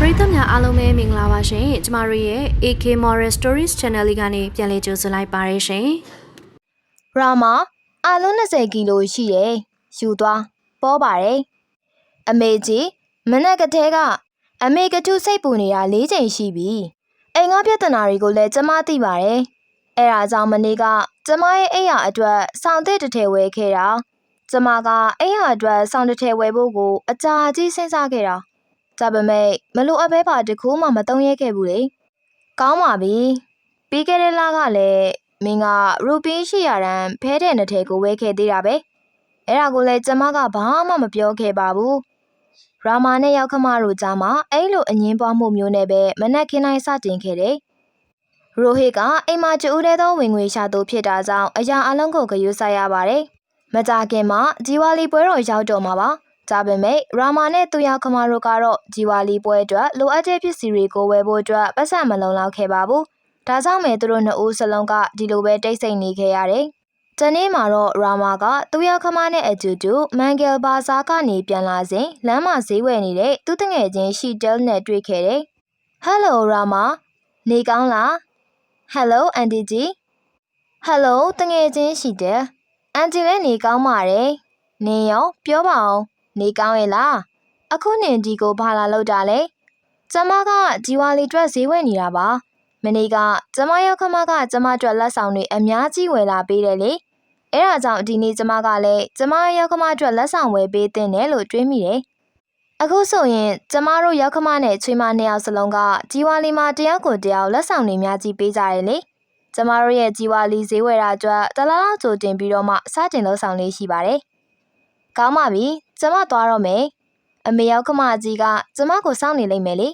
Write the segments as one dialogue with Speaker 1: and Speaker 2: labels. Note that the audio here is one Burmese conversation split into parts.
Speaker 1: ပရိသတ်များအားလုံးပဲမင်္ဂလာပါရှင်ကျမတို့ရဲ့ AK Moral Stories Channel လေးကနေပြန်လည်ကြိုဆိုလိုက်ပါရရှင်
Speaker 2: ရာမာအာလုံး20ကီလိုရှိတယ်။ယူသွားပေါ်ပါတယ်။အမေကြီးမနက်ကတည်းကအမေကထုစိတ်ပူနေတာ၄ချိန်ရှိပြီ။အိမ်ကပြဿနာတွေကိုလည်းကျမသိပါတယ်။အဲဒါကြောင့်မနေ့ကကျမရဲ့အိမ်ရအတွက်စောင့်တဲ့တစ်ထည်ဝယ်ခဲ့တာ။ကျမကအိမ်ရအတွက်စောင့်တစ်ထည်ဝယ်ဖို့ကိုအကြာကြီးစဉ်းစားခဲ့တာ။ ဒါပေမဲ့မလိုအပ်ဘဲပါတစ်ခုမှမတုံ့ရဲခဲ့ဘူးလေ။ကောင်းပါပြီ။ပြီးခဲ့တဲ့လကလည်းမင်းကရူပီ800ရန်ဖဲတဲ့နှစ်ထည်ကိုဝယ်ခဲ့သေးတာပဲအဲ့ဒါကိုလည်းကျမကဘာမှမပြောခဲ့ပါဘူးရာမာနဲ့ရောက်ခမတို့ကြားမှာအဲ့လိုအငင်းပွားမှုမျိုးနဲ့ပဲမနက်ခင်းတိုင်းစတင်ခဲ့တယ်ရိုဟစ်ကအိမ်မှာကျူးတဲ့သောဝင်ငွေရှာသူဖြစ်တာကြောင့်အရာအလုံးကိုဂရုစိုက်ရပါတယ်မကြခင်မှာဂျီဝါလီပွဲတော်ရောက်တော့မှာပါ ဒါပေမဲ့ရာမာနဲ့သူရခမတို့ကတော့ဂျီဝါလီပွဲအတွက်လိုအပ်တဲ့ပစ္စည်းတွေကိုဝယ်ဖို့အတွက်ပတ်စံမလုံလောက်ခဲ့ပါဘူး။ဒါကြောင့်မဲ့သူတို့နှစ်ဦးစလုံးကဒီလိုပဲတိတ်ဆိတ်နေခဲ့ရတယ်။တနေ့မှာတော့ရာမာကသူရခမနဲ့အတူတူမန်ဂယ်ဘာဇာကနေပြန်လာစဉ်လမ်းမှာဈေးဝယ်နေတဲ့သူ့တငယ်ချင်းရှီတယ်နဲ့တွေ့ခဲ့တယ်။ Hello ရာမာနေကောင်းလား Hello အန်တီဂျီ Hello တငယ်ချင်းရှီတယ်အန်တီလည်းနေကောင်းပါတယ်။နေရောပြောပါအောင် နေကောင်းရဲ့လားအခုနင်ဒီကိုဘာလာလောက်တာလဲကျမကဒီဝါလီအတွက်ဈေးဝယ်နေတာပါမနေ့ကကျမရောက်ခမကကျမအတွက်လက်ဆောင်တွေအများကြီးဝယ်လာပေးတယ်လေအဲ့ဒါကြောင့်ဒီနေ့ကျမကလည်းကျမရောက်ခမအတွက်လက်ဆောင်ဝယ်ပေးတင်တယ်လို့တွေးမိတယ်အခုဆိုရင်ကျမတို့ရောက်ခမနဲ့ချွေးမနှစ်ယောက်စလုံးကဒီဝါလီမှာတယောက်ကိုတယောက်လက်ဆောင်တွေများကြီးပေးကြတယ်လေကျမတို့ရဲ့ဒီဝါလီဈေးဝယ်တာအတွက်တလားလောက်ကြိုတင်ပြီးတော့မှစတင်လှုပ်ဆောင်လေးရှိပါတယ်ကောင်းပါပြီ ကျမသွားတော့မယ်အမေရောက်ခမကြီးကကျမကိုစောင့်နေလိမ့်မယ်လေ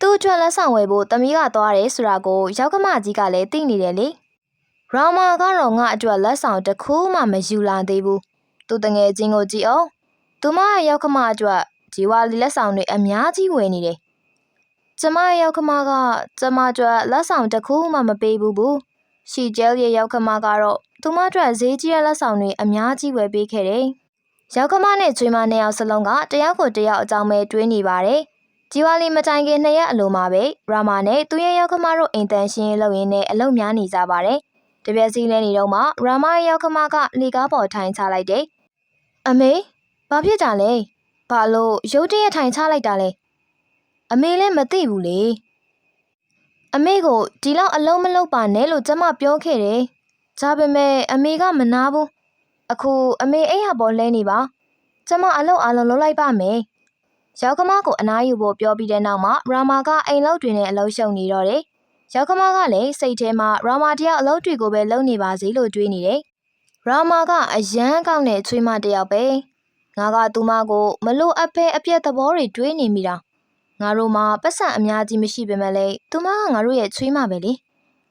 Speaker 2: သူ့အတွက်လက်ဆောင်ဝယ်ဖို့တမီးကသွားတယ်ဆိုတာကိုရောက်ခမကြီးကလည်းသိနေတယ်လေရာမာကတော့ငါအတွက်လက်ဆောင်တစ်ခုမှမယူလာသေးဘူးသူတငယ်ချင်းကိုကြည့်အောင်သူမရဲ့ရောက်ခမအတွက်ဂျီဝါလီလက်ဆောင်တွေအများကြီးဝယ်နေတယ်ကျမရဲ့ရောက်ခမကကျမအတွက်လက်ဆောင်တစ်ခုမှမပေးဘူးဘူးရှီဂျဲလ်ရဲ့ရောက်ခမကတော့သူမအတွက်ဈေးကြီးတဲ့လက်ဆောင်တွေအများကြီးဝယ်ပေးခဲ့တယ် ရောက်ကမနဲ့ချွေးမနှစ်ယောက်စလုံးကတယောက်ကိုတယောက်အကြောင်းပဲတွေးနေပါတယ်။ဂျီဝါလီမတိုင်ခင်နှစ်ရက်အလိုမှာပဲရာမာနဲ့သူရဲ့ရောက်ကမတို့အိမ်တန်ရှင်းလုပ်ရင်းနဲ့အလုပ်များနေကြပါတယ်။တပြက်စီလဲနေတော့မှရာမာရဲ့ရောက်ကမကလေကားပေါ်ထိုင်ချလိုက်တယ်။အမေဘာဖြစ်ကြလဲ။ဘာလို့ရုတ်တရက်ထိုင်ချလိုက်တာလဲ။အမေလည်းမသိဘူးလေ။အမေကိုဒီလောက်အလုံးမလုံးပါနဲ့လို့ကျမပြောခဲ့တယ်။ဒါပေမဲ့အမေကမနာဘူး။ အခုအမေအိမ်ဟာပေါ်လဲနေပါကျမအလုပ်အလုံးလုပ်လိုက်ပါမယ်ရောက်ကမကိုအနားယူဖို့ပြောပြီးတဲ့နောက်မှာရာမာကအိမ်လောက်တွင်နဲ့အလုပ်ရှုံနေတော့တယ်ရောက်ကမကလည်းစိတ်ထဲမှာရာမာတယောက်အလုပ်တွေကိုပဲလုပ်နေပါစေလို့တွေးနေတယ်ရာမာကအယမ်းကောင်းတဲ့ချွေးမတယောက်ပဲငါကသူမကိုမလို့အပ်ဖဲအပြက်သဘောတွေတွေးနေမိတာငါတို့မှာပတ်စံအများကြီးမရှိပေမဲ့လေသူမကငါတို့ရဲ့ချွေးမပဲလေ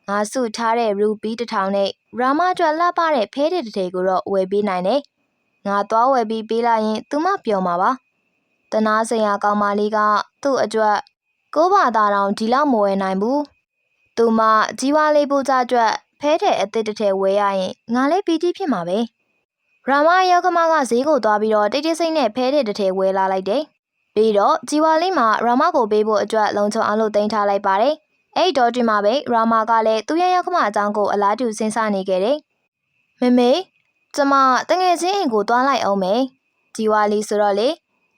Speaker 2: ငါစုထားတဲ့ရူပီတစ်ထောင်နဲ့ရာမအတွက်လှပတဲ့ဖဲတဲ့တစ်ထည်ကိုတော့ဝယ်ပေးနိုင်တယ်။ငါသွားဝယ်ပြီးပေးလိုက်ရင်သူမပျော်မှာပါ။တနာစရာကောင်းမလေးကသူ့အတွက်ကိုးဘာသာတောင်ဒီလောက်မဝယ်နိုင်ဘူး။သူမကြီးဝါလေးပူကြအတွက်ဖဲတဲ့အစ်စ်တစ်ထည်ဝယ်ရရင်ငါလည်းပီတိဖြစ်မှာပဲ။ရာမရောက်ကမကဈေးကိုသွားပြီးတော့တိတ်တိတ်ဆိတ်နဲ့ဖဲတဲ့တစ်ထည်ဝယ်လာလိုက်တယ်။ပြီးတော့ကြီးဝါလေးမှာရာမကိုပေးဖို့အတွက်လုံချုံအောင်လို့တင်ထားလိုက်ပါတယ်။ အဲ့တော့ဒီမှာပဲရာမာကလည်းသူ့ရဲ့ရောက်ခမအကြောင်းကိုအလားတူစဉ်းစားနေခဲ့တယ်။မေမေကျမတငယ်ချင်းအိမ်ကိုတွားလိုက်အောင်မယ်။ဒီဝါလီဆိုတော့လေ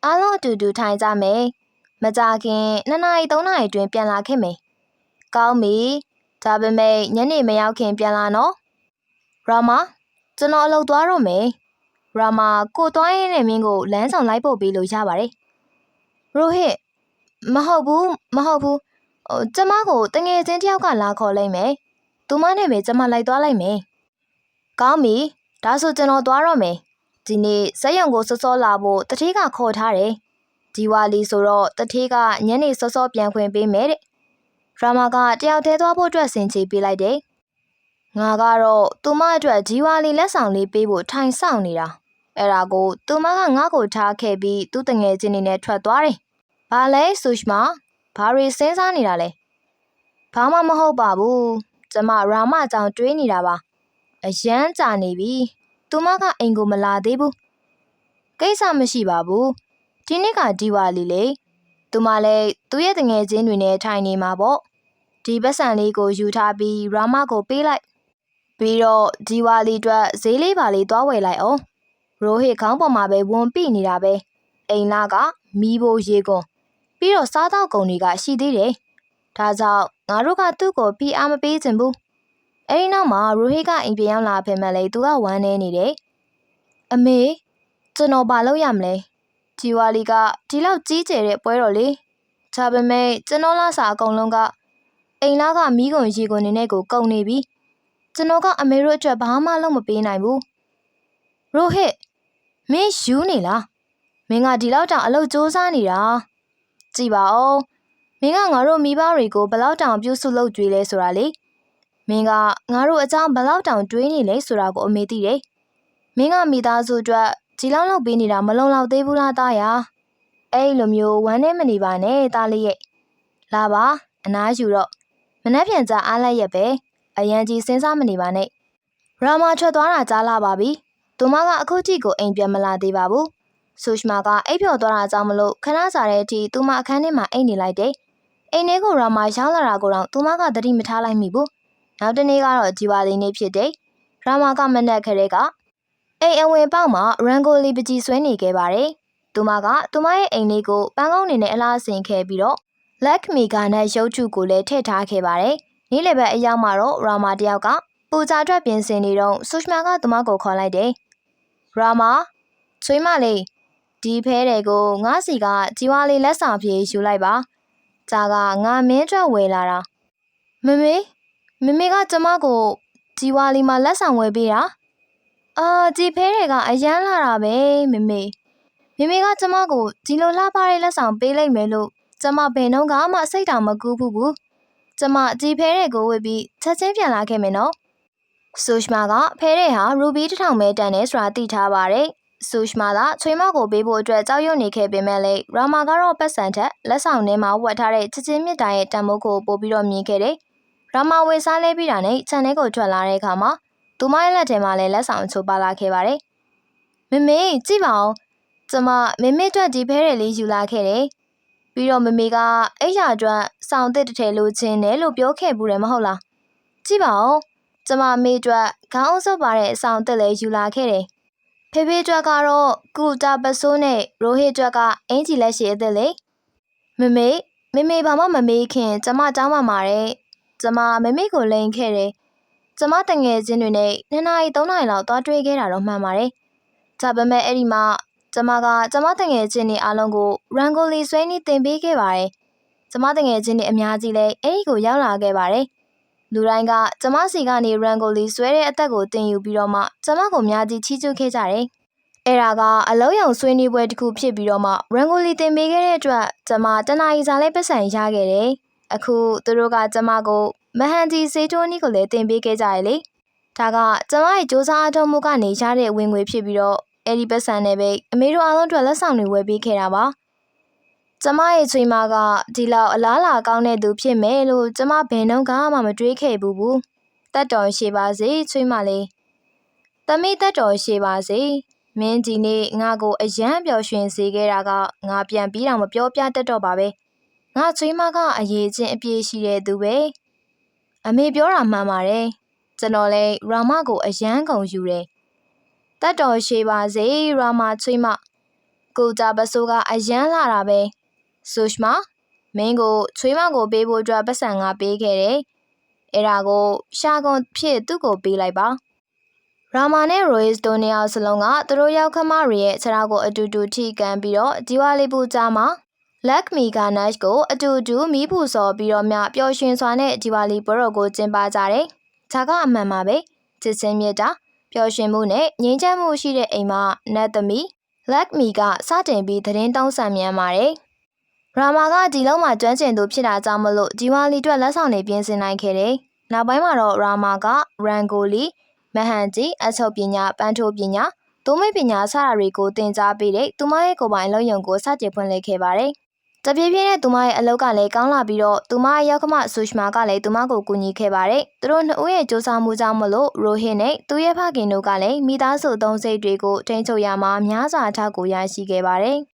Speaker 2: အားလုံးအတူတူထိုင်ကြမယ်။မကြခင်နှစ်နာရီသုံးနာရီအတွင်းပြန်လာခဲ့မယ်။ကောင်းပြီ။ဒါပေမဲ့ညနေမရောက်ခင်ပြန်လာနော်။ရာမာကျွန်တော်အလုပ်သွားတော့မယ်။ရာမာကိုတွားရင်းနဲ့မင်းကိုလမ်းဆောင်လိုက်ပို့ပေးလို့ရပါတယ်။ရိုဟစ်မဟုတ်ဘူးမဟုတ်ဘူး။ အော်ကျမကိုတငယ်ချင်းတယောက်ကလာခေါ်လိုက်မယ်။သူမနဲ့ပဲကျမလိုက်သွားလိုက်မယ်။ကောင်းပြီ။ဒါဆိုကျွန်တော်သွားတော့မယ်။ဒီနေ့စက်ရုံကိုစောစောလာဖို့တတိကခေါ်ထားတယ်။ဒီဝါလီဆိုတော့တတိကညနေစောစောပြန်ခွင့်ပေးမယ်တဲ့။ရာမာကတယောက်တည်းသွားဖို့အတွက်ဆင်ချေပေးလိုက်တယ်။ငါကတော့သူမအတွက်ဂျီဝါလီလက်ဆောင်လေးပေးဖို့ထိုင်ဆောင်နေတာ။အဲ့ဒါကိုသူမကငါ့ကိုထားခဲ့ပြီးသူ့တငယ်ချင်းတွေနဲ့ထွက်သွားတယ်။ဘာလဲဆူရှမာ ဘာတွေစဉ်းစားနေတာလဲဘာမှမဟုတ်ပါဘူးကျမရာမကြောင်တွေးနေတာပါအယမ်းကြာနေပြီသူမကအိမ်ကိုမလာသေးဘူးကိစ္စမရှိပါဘူးဒီနေ့ကဒီဝါလီလေသူမလည်းသူ့ရဲ့တငယ်ချင်းတွေနဲ့ထိုင်နေမှာပေါ့ဒီပတ်စံလေးကိုယူထားပြီးရာမကိုပေးလိုက်ပြီးတော့ဒီဝါလီအတွက်ဈေးလေးပါလေးသွားဝယ်လိုက်အောင်ရိုဟစ်ခေါင်းပေါ်မှာပဲဝန်ပိနေတာပဲအိမ်လာကမီးဖို့ရေကုန် ပြီးတော့စားတော့ကုန်တွေကရှိသေးတယ်ဒါကြောင့်ငါတို့ကသူ့ကိုပြီးအားမပေးချင်ဘူးအဲဒီနောက်မှာရိုဟစ်ကအိမ်ပြန်ရောက်လာဖင်မဲ့လေသူကဝမ်းနေနေတယ်အမေကျွန်တော်ဘာလုပ်ရမလဲဂျီဝါလီကဒီလောက်ကြီးကျယ်တဲ့ပွဲတော်လေဒါပေမဲ့ကျွန်တော်လာစာအကုန်လုံးကအိမ်လာကမီးကုန်ရေကုန်နေနဲ့ကိုကုန်နေပြီကျွန်တော်ကအမေတို့အတွက်ဘာမှလုပ်မပေးနိုင်ဘူးရိုဟစ်မင်းယူနေလားမင်းကဒီလောက်တောင်အလုပ်စူးစမ်းနေတာ ကြည်ပါဦးမင်းကငါတို့မိဘတွေကိုဘယ်လောက်တောင်ပြုစုလုပ်ကြွေးလဲဆိုတာလေမင်းကငါတို့အကြောင်းဘယ်လောက်တောင်တွေးနေလဲဆိုတာကိုအမေသိတယ်မင်းကမိသားစုအတွက်ဒီလောက်လောက်ပေးနေတာမလုံလောက်သေးဘူးလားသားရအဲ့လိုမျိုးဝမ်းနဲ့မနေပါနဲ့သားလေးရဲ့လာပါအနားယူတော့မနှက်ပြန်ကြအားလိုက်ရက်ပဲအရန်ကြီးစဉ်းစားမနေပါနဲ့ရာမာထွက်သွားတာကြားလာပါပြီသူမကအခုထိကိုအိမ်ပြန်မလာသေးပါဘူး ဆူရှမာကအိပ်ပျော်သွားတာကြောင့်မလို့ခဏစာတဲ့အထိသူမအခန်းထဲမှာအိပ်နေလိုက်တယ်အိမ်ထဲကိုရာမာရောက်လာတာကိုတော့သူမကသတိမထားလိုက်မိဘူးနောက်တနေ့ကတော့ဂျီဝါလီနေ့ဖြစ်တယ်ရာမာကမနက်ခရဲကအိမ်အဝင်ပေါက်မှာရန်ကိုလီပကြီးဆွဲနေခဲ့ပါတယ်။သူမကသူမရဲ့အိမ်လေးကိုပန်းကောင်းနေနဲ့အလားဆင်ခဲ့ပြီးတော့လက်မီကာနဲ့ရုပ်ထုကိုလည်းထည့်ထားခဲ့ပါတယ်။နေ့လယ်ဘက်အရောက်မှာတော့ရာမာတယောက်ကပူဇာအတွက်ပြင်ဆင်နေတော့ဆူရှမာကသူမကိုခေါ်လိုက်တယ်။ရာမာချွေးမလေး ဒီဖဲတွေကိုငါးစီကជីဝါလေးလက်ဆောင်ပြေယူလိုက်ပါ။ဂျာကငါမင်းအတွက်ဝယ်လာတာ။မမေမမေကကျမကိုជីဝါလေးမှာလက်ဆောင်ဝယ်ပေးတာ။အာကြည်ဖဲတွေကအရန်လာတာပဲမေမေမေမေကကျမကိုဒီလိုလှပတဲ့လက်ဆောင်ပေးလိုက်မယ်လို့ကျမဘယ်နှုန်းကမှစိတ်တောင်မကူးဘူးဘူးကျမကြည်ဖဲတွေကိုဝတ်ပြီးချက်ချင်းပြန်လာခဲ့မယ်နော်ဆူရှမာကဖဲတဲ့ဟာရူဘီတစ်ထောင်ပဲတန်တယ်ဆိုတာသိထားပါတယ် ဆူရှမာကချွေးမကိုပေးဖို့အတွက်ကြောက်ရွံ့နေခဲ့ပေမဲ့လည်းရာမာကတော့ပတ်စံထက်လက်ဆောင်ထဲမှာဝတ်ထားတဲ့ချစ်ချင်းမြတ်တာရဲ့တန်မိုးကိုပို့ပြီးတော့မြင်ခဲ့တယ်ရာမာဝေစားလဲပြီးတာနဲ့ခြံထဲကိုထွက်လာတဲ့အခါမှာသူမရဲ့လက်ထဲမှာလည်းလက်ဆောင်အချို့ပါလာခဲ့ပါတယ်။မမေကြည့်ပါဦး။ကျမမမေအတွက်ဒီဖဲရလေးယူလာခဲ့တယ်။ပြီးတော့မမေကအဲ့ရအတွက်စောင်းတစ်တစ်ထည်လိုချင်တယ်လို့ပြောခဲ့ဘူးတယ်မဟုတ်လား။ကြည့်ပါဦး။ကျမမေအတွက်ခေါင်းစုပ်ပါတဲ့အဆောင်တစ်လည်းယူလာခဲ့တယ်။ ဖေဖေအတွက်ကတော့ကူတာပစိုးနဲ့ရိုဟစ်အတွက်ကအင်ဂျီလက်ရှိအသက်လေ။မမေမမေဘာမှမမေးခင်ကျမတောင်းပန်ပါတယ်။ကျမမမေကိုလိန်ခဲ့တယ်။ကျမတငယ်ချင်းတွေနဲ့နှစ်နာရီသုံးနာရီလောက်သွားတွေ့ခဲ့တာတော့မှန်ပါတယ်။ဒါပေမဲ့အဲ့ဒီမှာကျမကကျမတငယ်ချင်းတွေအားလုံးကိုရန်ကိုလီဆွဲနေတင်ပေးခဲ့ပါတယ်။ကျမတငယ်ချင်းတွေအများကြီးလည်းအဲ့ဒီကိုရောက်လာခဲ့ပါတယ်။ လူတိုင်းကကျမစီကနေရန်ကိုလီဆွဲတဲ့အသက်ကိုတင်ယူပြီးတော့မှကျမကိုအများကြီးချီးကျူးခဲ့ကြတယ်။အဲ့ဒါကအလုံးယုံဆွေးနွေးပွဲတစ်ခုဖြစ်ပြီးတော့မှရန်ကိုလီတင်ပေးခဲ့တဲ့အတွက်ကျမတနာရီစာလေးပတ်စံရခဲ့တယ်။အခုသူတို့ကကျမကိုမဟန်တီစေးချိုးနီးကိုလည်းတင်ပေးခဲ့ကြရလေဒါကကျမရဲ့စူးစမ်းအထောက်မှုကနေရတဲ့ဝင်ငွေဖြစ်ပြီးတော့အဲ့ဒီပတ်စံနဲ့ပဲအမေတို့အားလုံးအတွက်လက်ဆောင်တွေဝယ်ပေးခဲ့တာပါ ကျမရဲ့ချွေမကဒီလောက်အလားလာကောင်းတဲ့သူဖြစ်မယ်လို့ကျမဘယ်နှုန်းကမှမတွေးခဲ့ဘူးဘူးတက်တော်ရှိပါစေချွေမလေးသမီးတက်တော်ရှိပါစေမင်းဒီနေ့ငါကိုအယံပျော်ရွှင်စေခဲ့တာကငါပြန်ပြီးတော့မပြောပြတတ်တော့ပါပဲငါချွေမကအရေးချင်းအပြည့်ရှိတဲ့သူပဲအမေပြောတာမှန်ပါတယ်ကျွန်တော်လည်းရာမကိုအယမ်းကုန်ယူတယ်တတ်တော်ရှိပါစေရာမချွေးမကိုကြပစိုးကအယမ်းလာတာပဲ ဆူရှမာမင်းကိုချွေးမကိုပေးဖို့အတွက်ပတ်စံငါပေးခဲ့တယ်အဲ့ဒါကိုရှာကွန်ဖြစ်သူ့ကိုပေးလိုက်ပါရာမာနဲ့ရိုယစ်တို့နှစ်ယောက်စလုံးကသူတို့ရောက်ခမတွေရဲ့ခြေထောက်ကိုအတူတူထိကန်ပြီးတော့ဒီဝါလီပူကြားမှာလက်မီဂါနက်ကိုအတူတူမီးပူစော်ပြီးတော့မြပျော်ရွှင်စွာနဲ့ဒီဝါလီပွဲတော်ကိုကျင်းပကြတယ်။ဒါကအမှန်ပါပဲ။ချစ်ချင်းမြတ်တာပျော်ရွှင်မှုနဲ့ငြိမ်းချမ်းမှုရှိတဲ့အိမ်မှာနတ်သမီးလက်မီကစတင်ပြီးသတင်းတောင်းဆန်မြန်ပါတယ်။ ရာမာကဒီလုံးမှာကျွမ်းကျင်သူဖြစ်တာကြောင့်မလို့ဒီဝါလီအတွက်လက်ဆောင်တွေပြင်ဆင်နိုင်ခဲ့တယ်။နောက်ပိုင်းမှာတော့ရာမာကရန်ကိုလီမဟန်ဂျီအချုပ်ပညာပန်းထိုးပညာသုံးမိပညာစတာတွေကိုသင်ကြားပေးတဲ့သူမရဲ့ကိုယ်ပိုင်အလုပ်ရုံကိုစတင်ဖွင့်လှစ်ခဲ့ပါတယ်။တပြေးပြေးနဲ့သူမရဲ့အလုပ်ကလည်းကောင်းလာပြီးတော့သူမရဲ့ရောက်ခမဆူရှမာကလည်းသူမကိုကူညီခဲ့ပါတယ်။သူတို့နှစ်ဦးရဲ့စူးစမ်းမှုကြောင့်မလို့ရိုဟင်နဲ့သူရဲ့ဖခင်တို့ကလည်းမိသားစုအသုံးစိတ်တွေကိုထိန်းချုပ်ရမှာများစွာအထောက်အကူရရှိခဲ့ပါတယ်။